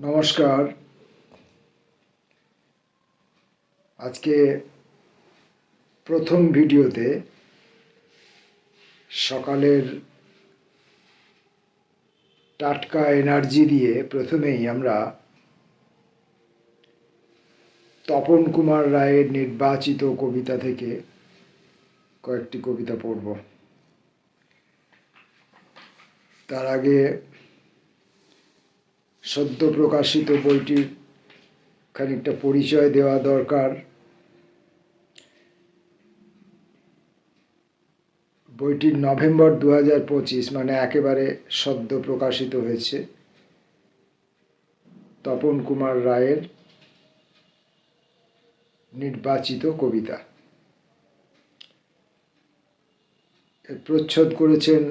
নমস্কার। আজকে প্রথম ভিডিওতে সকালের টাটকা এনার্জি দিয়ে প্রথমেই আমরা তপন কুমার রায়ের নির্বাচিত কবিতা থেকে কয়েকটি কবিতা পড়ব। তার আগে সদ্য প্রকাশিত বইটির খানিকটা পরিচয় দেওয়া দরকার। বইটি নভেম্বর দু পঁচিশ মানে একেবারে সদ্য প্রকাশিত হয়েছে। তপন কুমার রায়ের নির্বাচিত কবিতা। প্রচ্ছদ করেছেন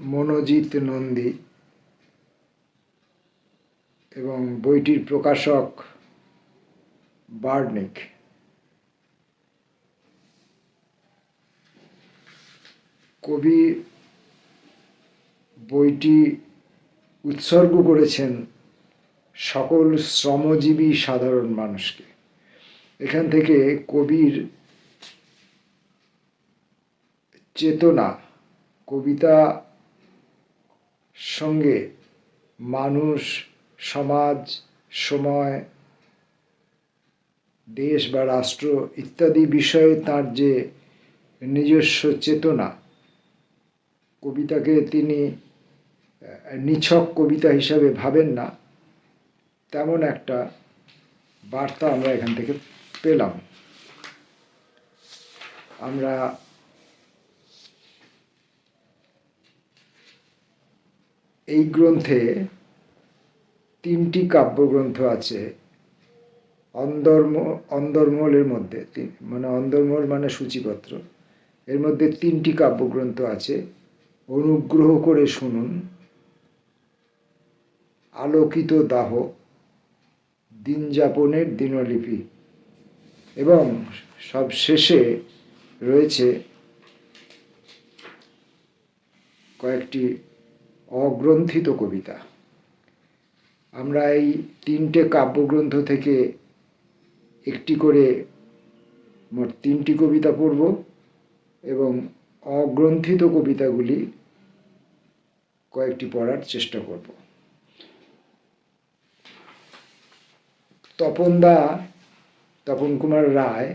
মনোজিৎ নন্দী। এবং বইটির প্রকাশক বার্নিক। কবি বইটি উৎসর্গ করেছেন সকল শ্রমজীবী সাধারণ মানুষকে। এখান থেকে কবির চেতনা কবিতা সঙ্গে মানুষ সমাজ, সময়, দেশ বা রাষ্ট্র ইত্যাদি বিষয়ে তার যে নিজস্ব চেতনা, কবিতাকে তিনি নিছক কবিতা হিসাবে ভাবেন না, তেমন একটা বার্তা আমরা এখান থেকে পেলাম। আমরা এই গ্রন্থে তিনটি কাব্যগ্রন্থ আছে। অন্দর্ম অন্দরমহলের মধ্যে মানে অন্দরমহল মানে সূচিপত্র। এর মধ্যে তিনটি কাব্যগ্রন্থ আছে। অনুগ্রহ করে শুনুন। আলোকিত দাহ দিন যাপনের দিনলিপি এবং সব শেষে রয়েছে কয়েকটি অগ্রন্থিত কবিতা। আমরা এই তিনটে কাব্যগ্রন্থ থেকে একটি করে মোট তিনটি কবিতা পড়ব এবং অগ্রন্থিত কবিতাগুলি কয়েকটি পড়ার চেষ্টা করব। তপনদা তপন কুমার রায়,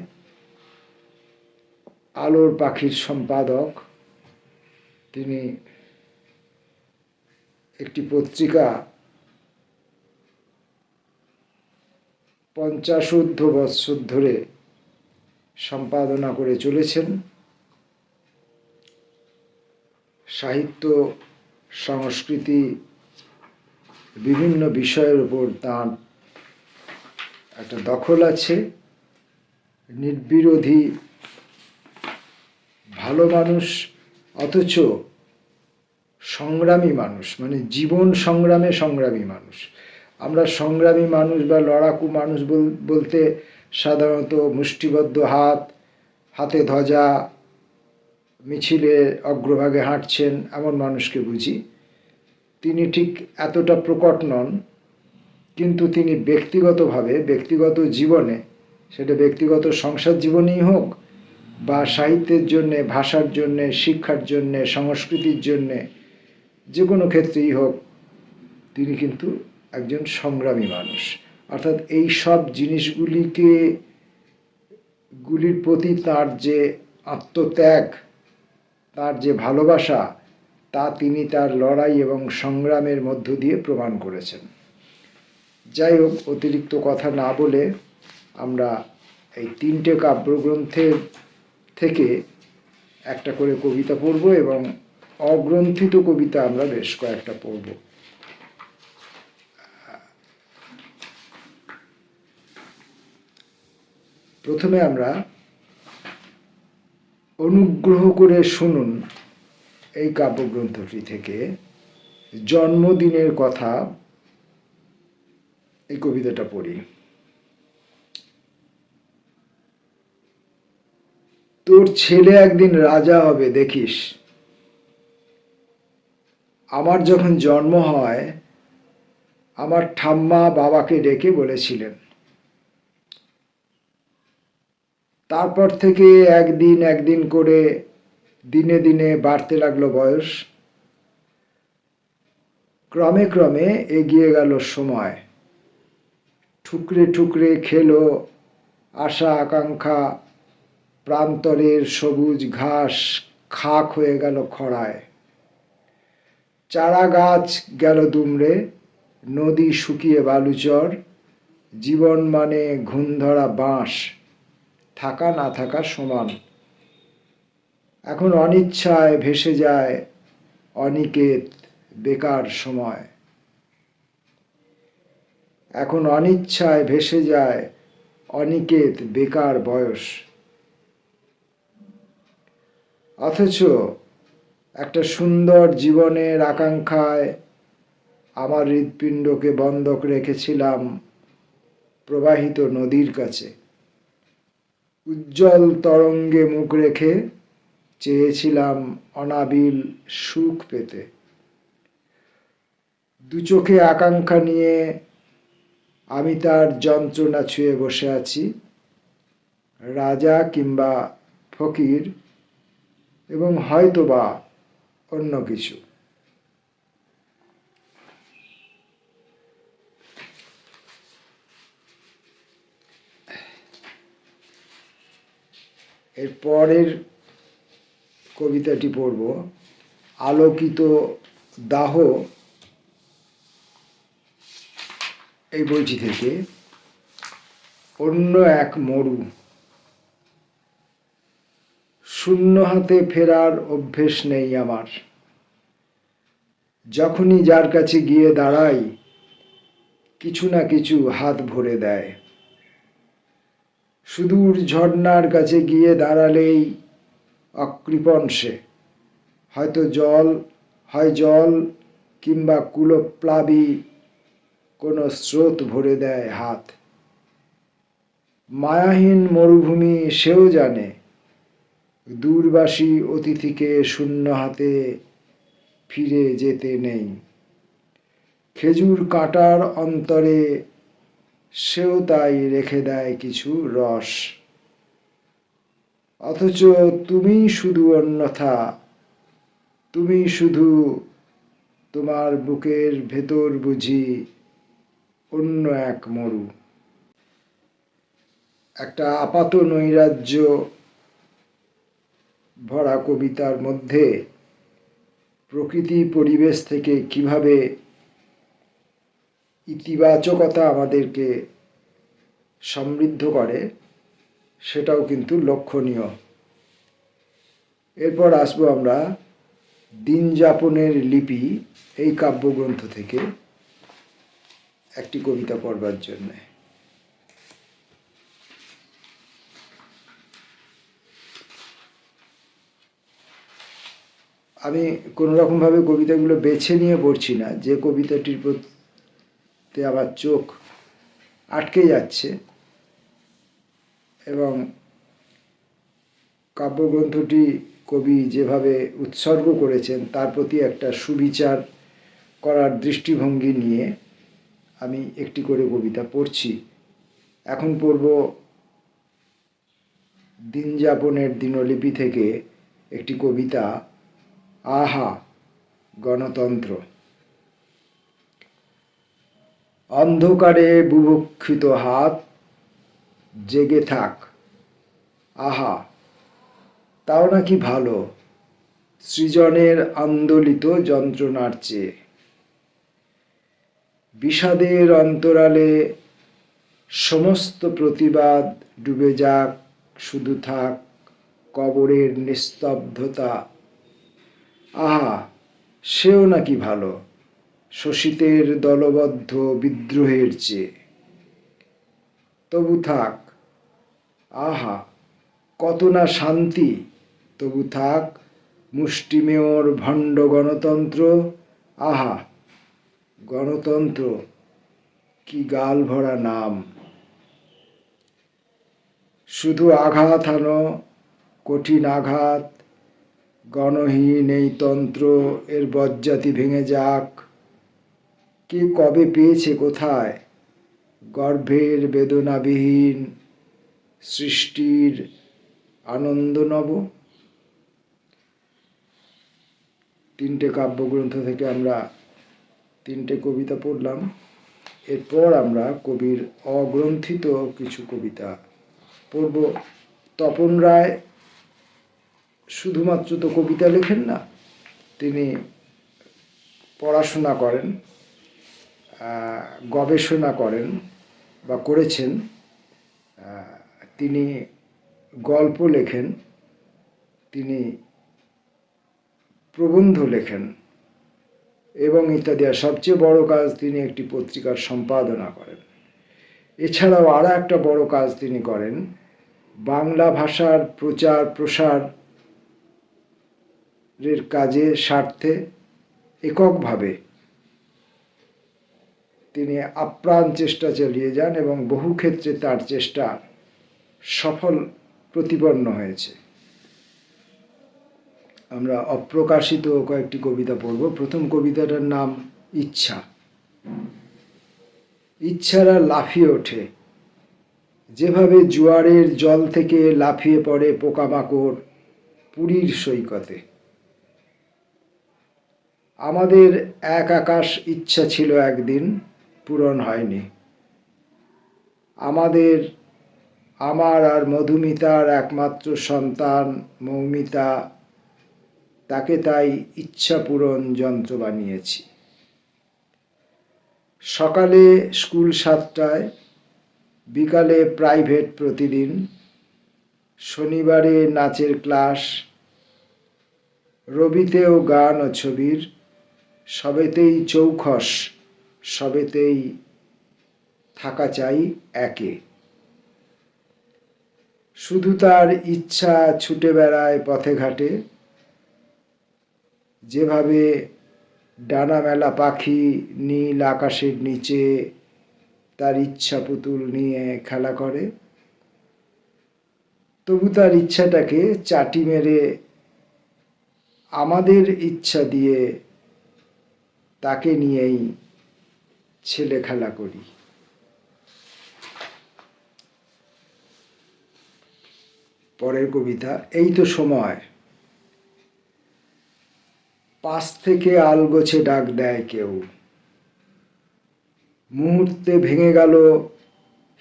আলোর পাখির সম্পাদক, তিনি একটি পত্রিকা পঞ্চাশোর্ধ বৎসর ধরে সম্পাদনা করে চলেছেন। সাহিত্য, সংস্কৃতি, বিভিন্ন বিষয়ের উপর তাঁর একটা দখল আছে। নির্বিরোধী, ভালো মানুষ, অথচ সংগ্রামী মানুষ মানে জীবন সংগ্রামে সংগ্রামী মানুষ। আমরা সংগ্রামী মানুষ বা লড়াকু মানুষ বল- বলতে সাধারণত মুষ্টিবদ্ধ হাত, হাতে ধ্বজা, মিছিলে অগ্রভাগে হাঁটছেন এমন মানুষকে বুঝি। তিনি ঠিক এতটা প্রকট নন, কিন্তু তিনি ব্যক্তিগতভাবে, ব্যক্তিগত জীবনে, সেটা ব্যক্তিগত সংসার জীবনেই হোক বা সাহিত্যের জন্যে, ভাষার জন্যে, শিক্ষার জন্যে, সংস্কৃতির জন্যে, যে কোনো ক্ষেত্রেই হোক, তিনি কিন্তু একজন সংগ্রামী মানুষ। অর্থাৎ এই সব জিনিসগুলিকে, গুলির প্রতি তার যে আত্মত্যাগ, তার যে ভালোবাসা, তা তিনি তার লড়াই এবং সংগ্রামের মধ্য দিয়ে প্রমাণ করেছেন। যাই হোক, অতিরিক্ত কথা না বলে আমরা এই তিনটে কাব্যগ্রন্থের থেকে একটা করে কবিতা পড়ব এবং অগ্রন্থিত কবিতা আমরা বেশ কয়েকটা পড়ব। প্রথমে আমরা অনুগ্রহ করে শুনুন এই কাব্যগ্রন্থটি থেকে। জন্মদিনের কথা এই কবিতাটা পড়ি। তোর ছেলে একদিন রাজা হবে, দেখিস। আমার যখন জন্ম হয়, আমার ঠাম্মা বাবাকে ডেকে বলেছিলেন তারপর থেকে একদিন একদিন করে দিনে দিনে বাড়তে লাগল বয়স। ক্রমে ক্রমে এগিয়ে গেল সময়। ঠুকরে ঠুকরে খেলো, আশা, আকাঙ্ক্ষা, প্রান্তরের সবুজ ঘাস খাক হয়ে গেল খরায়। চারা গাছ গেল দুমড়ে, নদী শুকিয়ে বালুচর, জীবন মানে ঘুণ ধরা বাঁশ। থাকা না থাকা সমান। এখন অনিচ্ছায় ভেসে যায় অনিকেত বেকার সময়। এখন অনিচ্ছায় ভেসে যায় অনিকেত বেকার বয়স। অথচ একটা সুন্দর জীবনের আকাঙ্ক্ষায় আমার হৃৎপিণ্ডকে বন্ধক রেখেছিলাম প্রবাহিত নদীর কাছে। উজ্জ্বল তরঙ্গে মুখ রেখে চেয়েছিলাম অনাবিল সুখ পেতে। দু চোখে আকাঙ্ক্ষা নিয়ে আমি তার যন্ত্রণা ছুঁয়ে বসে আছি। রাজা কিংবা ফকির এবং হয়তোবা অন্য কিছু। এর পরের কবিতাটি পড়ব। আলোকিত দাহ এই বইটি থেকে। অন্য এক মরু। শূন্য হাতে ফেরার অভ্যেস নেই আমার। যখনই যার কাছে গিয়ে দাঁড়াই, কিছু না কিছু হাত ভরে দেয়। সুদূর ঝর্ণার কাছে গিয়ে দাঁড়ালেই অকৃপণ সে। হয়তো জল, হয় জল কিংবা কুলপ্লাবী কোনো স্রোত ভরে দেয় হাত। মায়াহীন মরুভূমি সেও জানে, দূরবাসী অতিথিকে শূন্য হাতে ফিরে যেতে নেই। খেজুর কাঁটার অন্তরে সেও তাই রেখে দেয় কিছু রস। অথচ তুমি শুধু অন্যথা, তুমি শুধু তোমার বুকের ভেতর বুঝি অন্য এক মরু। একটা আপাত নৈরাজ্য ভরা কবিতার মধ্যে প্রকৃতি পরিবেশ থেকে কীভাবে ইতিবাচকতা আমাদেরকে সমৃদ্ধ করে, সেটাও কিন্তু লক্ষণীয়। এরপর আসব আমরা দিন যাপনের লিপি এই কাব্যগ্রন্থ থেকে একটি কবিতা পড়বার জন্যে। আমি কোনো রকমভাবে কবিতাগুলো বেছে নিয়ে পড়ছি না, যে কবিতাটির প্রতি আমার চোখ আটকে যাচ্ছে এবং কাব্যগ্রন্থটি কবি যেভাবে উৎসর্গ করেছেন, তার প্রতি একটা সুবিচার করার দৃষ্টিভঙ্গি নিয়ে আমি একটি করে কবিতা পড়ছি। এখন পড়ব দিন যাপনের দিনলিপি থেকে একটি কবিতা, আহা, গণতন্ত্র। অন্ধকারে বুভক্ষিত হাত, জেগে থাক। আহা, তাও নাকি ভালো। সৃজনের আন্দোলিত যন্ত্রণার চেয়ে। বিষাদের অন্তরালে সমস্ত প্রতিবাদ ডুবে যাক, শুধু থাক কবরের নিস্তব্ধতা। আহা, সেও নাকি ভালো। শোষিতের দলবদ্ধ বিদ্রোহের চেয়ে। তবু থাক, আহা, কত না শান্তি। তবু থাক মুষ্টিমেয়র ভণ্ড গণতন্ত্র। আহা, গণতন্ত্র, কি গাল ভরা নাম। শুধু আঘাত হানো কঠিন আঘাত। গণহীন এই তন্ত্র এর বজ্জাতি ভেঙে যাক। কে কবে পেয়েছে কোথায়? গর্ভের বেদনাবিহীন সৃষ্টির আনন্দ নব তিনটে কাব্যগ্রন্থ থেকে আমরা তিনটে কবিতা পড়লাম। এরপর আমরা কবির অগ্রন্থিত কিছু কবিতা পড়ব। তপন রায় শুধুমাত্র তো কবিতা লেখেন না, তিনি পড়াশোনা করেন। গবেষণা করেন বা করেছেন তিনি গল্প লেখেন, তিনি প্রবন্ধ লেখেন এবং ইত্যাদি। আর সবচেয়ে বড় কাজ তিনি একটি পত্রিকার সম্পাদনা করেন। এছাড়াও আরও একটা বড় কাজ তিনি করেন, বাংলা ভাষার প্রচার প্রসার এর কাজে স্বার্থে এককভাবে তিনি আপ্রাণ চেষ্টা চালিয়ে যান এবং বহু ক্ষেত্রে তার চেষ্টা সফল প্রতিপন্ন হয়েছে। আমরা অপ্রকাশিত কয়েকটি কবিতা পড়ব। প্রথম কবিতাটার নাম ইচ্ছা। ইচ্ছারা লাফিয়ে ওঠে। যেভাবে জোয়ারের জল থেকে লাফিয়ে পড়ে পোকামাকড় পুরীর সৈকতে। আমাদের এক আকাশ ইচ্ছা ছিল একদিন পূরণ হয়নি। আমাদের, আমার আর মধুমিতার একমাত্র সন্তান মৌমিতা, তাকে তাই ইচ্ছা পূরণ যন্ত্র বানিয়েছি। সকালে স্কুল সাতটায়, বিকালে প্রাইভেট প্রতিদিন, শনিবারে নাচের ক্লাস, রবিতেও গান ও ছবির, সবেতেই চৌখস সবেতেই থাকা চাই একে। শুধু তার ইচ্ছা ছুটে বেড়ায় পথে ঘাটে, যেভাবে ডানা মেলা পাখি নীল আকাশের নিচে তার ইচ্ছা পুতুল নিয়ে খেলা করে, তবু তার ইচ্ছাটাকে চাটি মেরে আমাদের ইচ্ছা দিয়ে তাকে নিয়েই ছেলে খেলা করি। পরের কবিতা, এই তো সময়। পাশ থেকে আলগোছে ডাক দেয় কেউ। মুহূর্তে ভেঙে গেল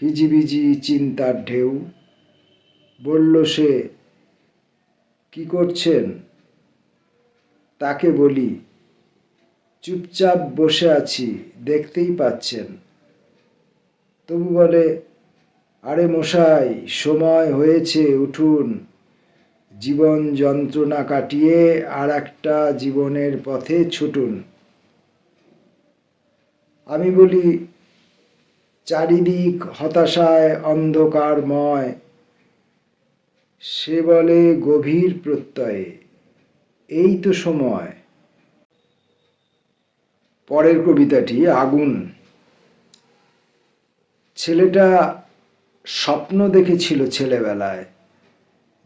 হিজিবিজি চিন্তার ঢেউ। বলল সে, কি করছেন? তাকে বলি চুপচাপ বসে আছি, দেখতেই পাচ্ছেন। তবু বলে, আরে মশাই, সময় হয়েছে, উঠুন। জীবন যন্ত্রণা কাটিয়ে আর একটা জীবনের পথে ছুটুন। আমি বলি, চারিদিক হতাশায়, অন্ধকারময়। সে বলে, গভীর প্রত্যয়ে। এই তো সময়। পরের কবিতাটি, আগুন। ছেলেটা স্বপ্ন দেখেছিল ছেলেবেলায়।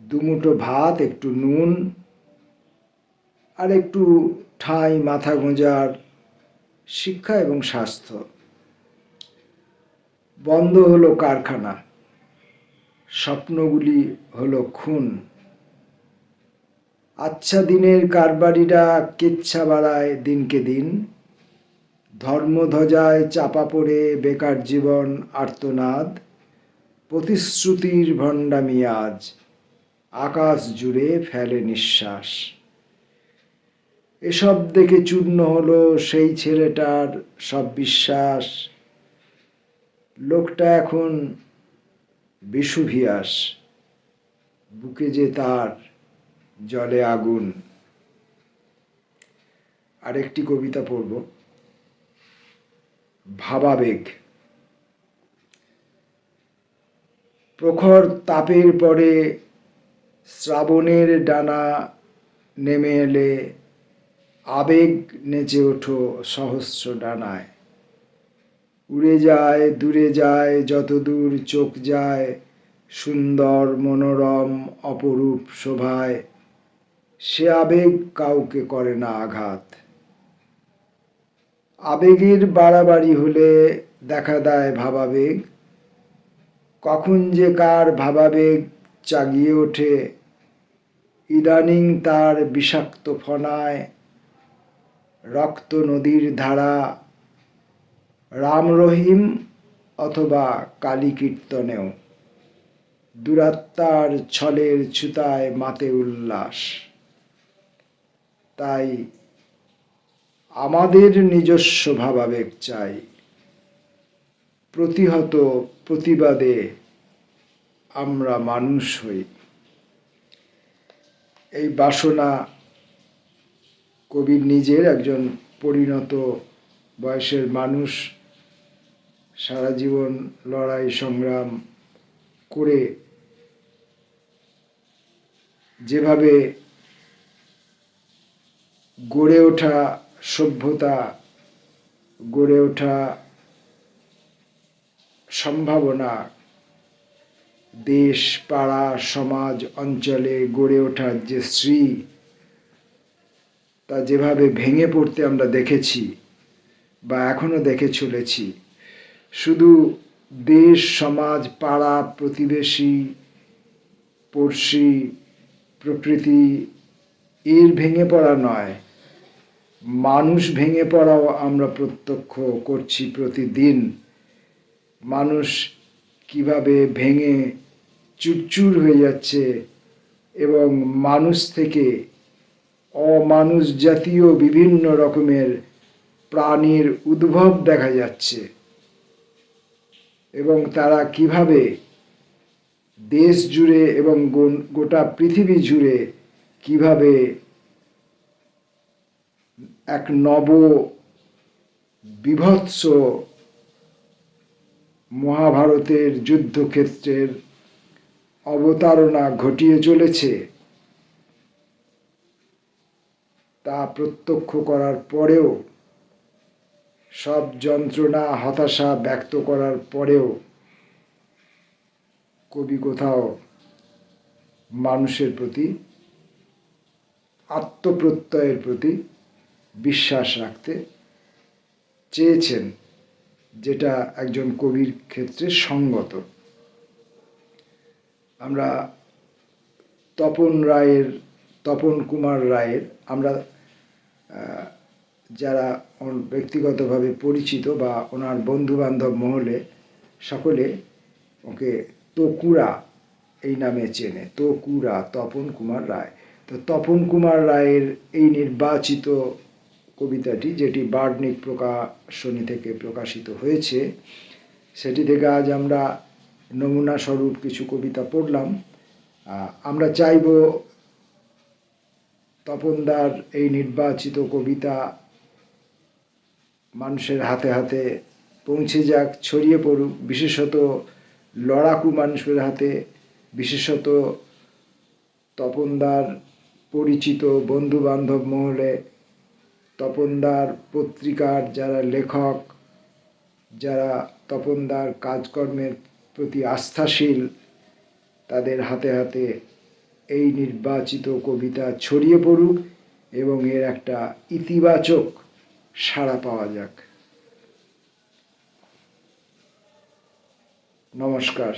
দুমুঠো ভাত, একটু নুন আর একটু ঠাঁই, মাথা গোঁজার শিক্ষা এবং স্বাস্থ্য। বন্ধ হলো কারখানা। স্বপ্নগুলি হলো খুন। আচ্ছা দিনের কারবারিরা কেচ্ছা বাড়ায় দিনকে দিন। ধর্মধ্বজায় চাপা পড়ে বেকার জীবন আর্তনাদ, প্রতিশ্রুতির ভণ্ডামি আজ, আকাশ জুড়ে ফেলে নিঃশ্বাস। এসব দেখে চূর্ণ হলো সেই ছেলেটার সব বিশ্বাস। লোকটা এখন বিষুভিয়াস, বুকে যে তার জলে আগুন। আরেকটি কবিতা পড়ব। ভাবাবেগ। প্রখর তাপের পরে শ্রাবণের ডানা নেমে এলে আবেগ নেচে ওঠো সহস্র ডানায়। উড়ে যায়, দূরে যায় যত দূর চোখ যায়, সুন্দর মনোরম অপরূপ শোভায়। সে আবেগ কাউকে করে না আঘাত। আবেগের বাড়াবাড়ি হলে দেখা দেয় ভাবাবেগ। কখন যে কার ভাবাবেগ চাগিয়ে ওঠে, ইদানিং তার বিষাক্ত ফনায়, রক্ত নদীর ধারা, রাম রহিম অথবা কালী কীর্তনেও। দুরাত্মার ছলের ছুতায় মাতে উল্লাস। তাই আমাদের নিজস্ব ভাবাবেগ চাই। প্রতিহত প্রতিবাদে আমরা মানুষ হই। এই বাসনা কবির নিজের একজন পরিণত বয়সের মানুষ সারা জীবন লড়াই, সংগ্রাম করে যেভাবে গড়ে ওঠা সভ্যতা গড়ে ওঠা সম্ভাবনা দেশ, পাড়া, সমাজ, অঞ্চলে গড়ে ওঠার যে শ্রী তা যেভাবে ভেঙে পড়তে আমরা দেখেছি বা এখনও দেখে চলেছি, শুধু দেশ, সমাজ, পাড়া, প্রতিবেশী, পড়শি, প্রকৃতি, এর ভেঙে পড়া নয় মানুষ ভেঙে পড়াও আমরা প্রত্যক্ষ করছি প্রতিদিন। মানুষ কীভাবে ভেঙে চুরচুর হয়ে যাচ্ছে এবং মানুষ থেকে অমানুষ জাতীয় বিভিন্ন রকমের প্রাণীর উদ্ভব দেখা যাচ্ছে এবং তারা কীভাবে দেশ জুড়ে এবং গোটা পৃথিবী জুড়ে কীভাবে এক নব বিভৎস মহাভারতের যুদ্ধক্ষেত্রের অবতারণা ঘটিয়ে চলেছে। তা প্রত্যক্ষ করার পরেও, সব যন্ত্রণা, হতাশা ব্যক্ত করার পরেও কবি কোথাও মানুষের প্রতি, আত্মপ্রত্যয়ের প্রতি বিশ্বাস রাখতে চেয়েছেন, যেটা একজন কবির ক্ষেত্রে সঙ্গত। আমরা তপন রায়ের, তপন কুমার রায়ের, আমরা যারা ব্যক্তিগতভাবে পরিচিত বা ওনার বন্ধু বান্ধব মহলে, সকলে ওকে তকুরা এই নামে চেনে, তকুরা তপন কুমার রায়। তো তপন কুমার রায়ের এই নির্বাচিত কবিতাটি, যেটি বার্ডনিক প্রকাশনী থেকে প্রকাশিত হয়েছে, সেটি থেকে আজ আমরা নমুনা স্বরূপ কিছু কবিতা পড়লাম। আমরা চাইব তপনদার এই নির্বাচিত কবিতা মানুষের হাতে হাতে পৌঁছে যাক, ছড়িয়ে পড়ুক, বিশেষত লড়াকু মানুষের হাতে, বিশেষত তপনদার পরিচিত বন্ধু বান্ধব মহলে তপনদার পত্রিকার যারা লেখক, যারা তপনদার কাজকর্মের প্রতি আস্থাশীল, তাদের হাতে হাতে এই নির্বাচিত কবিতা ছড়িয়ে পড়ুক এবং এর একটা ইতিবাচক সাড়া পাওয়া যাক। নমস্কার।